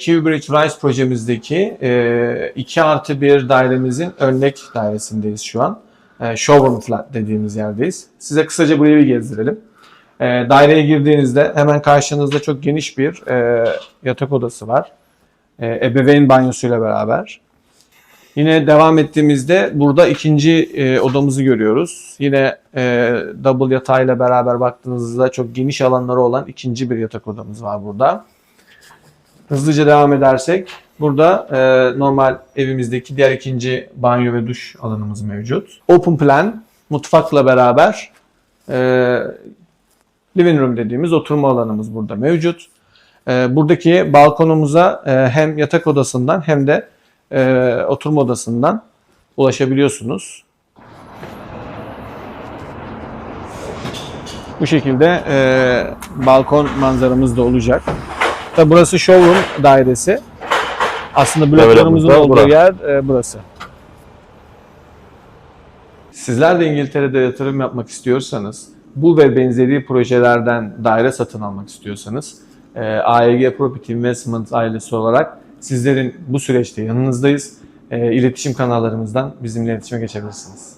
Cubridge Rise projemizdeki e, 2 artı 1 dairemizin örnek dairesindeyiz şu an. E, showroom flat dediğimiz yerdeyiz. Size kısaca burayı bir gezdirelim. E, daireye girdiğinizde hemen karşınızda çok geniş bir e, yatak odası var. E, ebeveyn banyosuyla beraber. Yine devam ettiğimizde burada ikinci e, odamızı görüyoruz. Yine e, double yatağıyla beraber baktığınızda çok geniş alanları olan ikinci bir yatak odamız var burada. Hızlıca devam edersek burada e, normal evimizdeki diğer ikinci banyo ve duş alanımız mevcut. Open plan mutfakla beraber e, living room dediğimiz oturma alanımız burada mevcut. E, buradaki balkonumuza e, hem yatak odasından hem de e, oturma odasından ulaşabiliyorsunuz. Bu şekilde e, balkon manzaramız da olacak. Tabi burası showroom dairesi. Aslında bloklarımızın olduğu bura. yer e, burası. Sizler de İngiltere'de yatırım yapmak istiyorsanız, bu ve benzeri projelerden daire satın almak istiyorsanız, e, AEG Property Investment ailesi olarak sizlerin bu süreçte yanınızdayız. E, İletişim kanallarımızdan bizimle iletişime geçebilirsiniz.